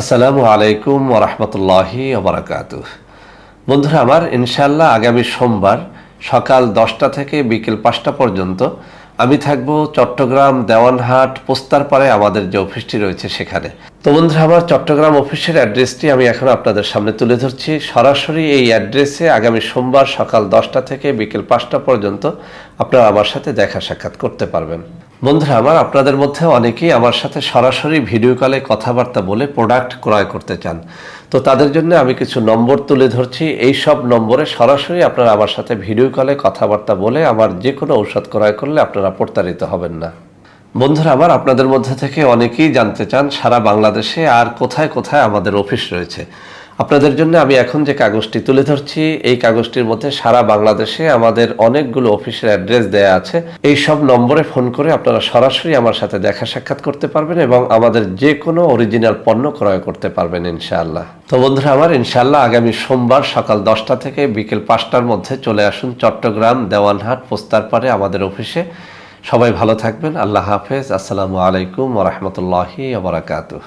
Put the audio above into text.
আসসালামু আলাইকুম ওরহমতুল্লাহি ওবরাকাত বন্ধুরা, আমার ইনশাল্লাহ আগামী সোমবার সকাল দশটা থেকে বিকেল পাঁচটা পর্যন্ত আমি থাকব চট্টগ্রাম দেওয়ানহাট পোস্তার পারে আমাদের যে অফিসটি রয়েছে সেখানে। তো বন্ধুরা, আমার চট্টগ্রাম অফিসের অ্যাড্রেসটি আমি এখন আপনাদের সামনে তুলে ধরছি। সরাসরি এই অ্যাড্রেসে আগামী সোমবার সকাল দশটা থেকে বিকেল পাঁচটা পর্যন্ত আপনারা আমার সাথে দেখা সাক্ষাৎ করতে পারবেন। বন্ধুরা আমার আপনাদের মধ্যে অনেকেই আমার সাথে সরাসরি ভিডিও কলে কথাবার্তা বলে প্রোডাক্ট ক্রয় করতে চান। তো তাদের জন্য আমি কিছু নম্বর তুলে ধরছি। এই সব নম্বরে সরাসরি আপনারা আমার সাথে ভিডিও কলে কথাবার্তা বলে আমার যে কোনো ঔষধ ক্রয় করলে আপনারা প্রতারিত হবেন না। বন্ধুরা আমার আপনাদের মধ্যে থেকে অনেকেই জানতে চান, সারা বাংলাদেশে আর কোথায় কোথায় আমাদের অফিস রয়েছে। আপনাদের জন্য আমি এখন যে কাগজটি তুলে ধরছি, এই কাগজটির মধ্যে সারা বাংলাদেশে আমাদের অনেকগুলো অফিসের অ্যাড্রেস দেয়া আছে। এই সব নম্বরে ফোন করে আপনারা সরাসরি আমার সাথে দেখা সাক্ষাৎ করতে পারবেন এবং আমাদের যে কোনো অরিজিনাল পণ্য ক্রয় করতে পারবেন, ইনশাআল্লাহ। তো বন্ধুরা আমার, ইনশাআল্লাহ আগামী সোমবার সকাল দশটা থেকে বিকেল পাঁচটার মধ্যে চলে আসুন চট্টগ্রাম দেওয়ানহাট পোস্তার পারে আমাদের অফিসে। সবাই ভালো থাকবেন, আল্লাহ হাফেজ, আসসালামু আলাইকুম ওরহমতুল্লাহি আবরাকাতুহ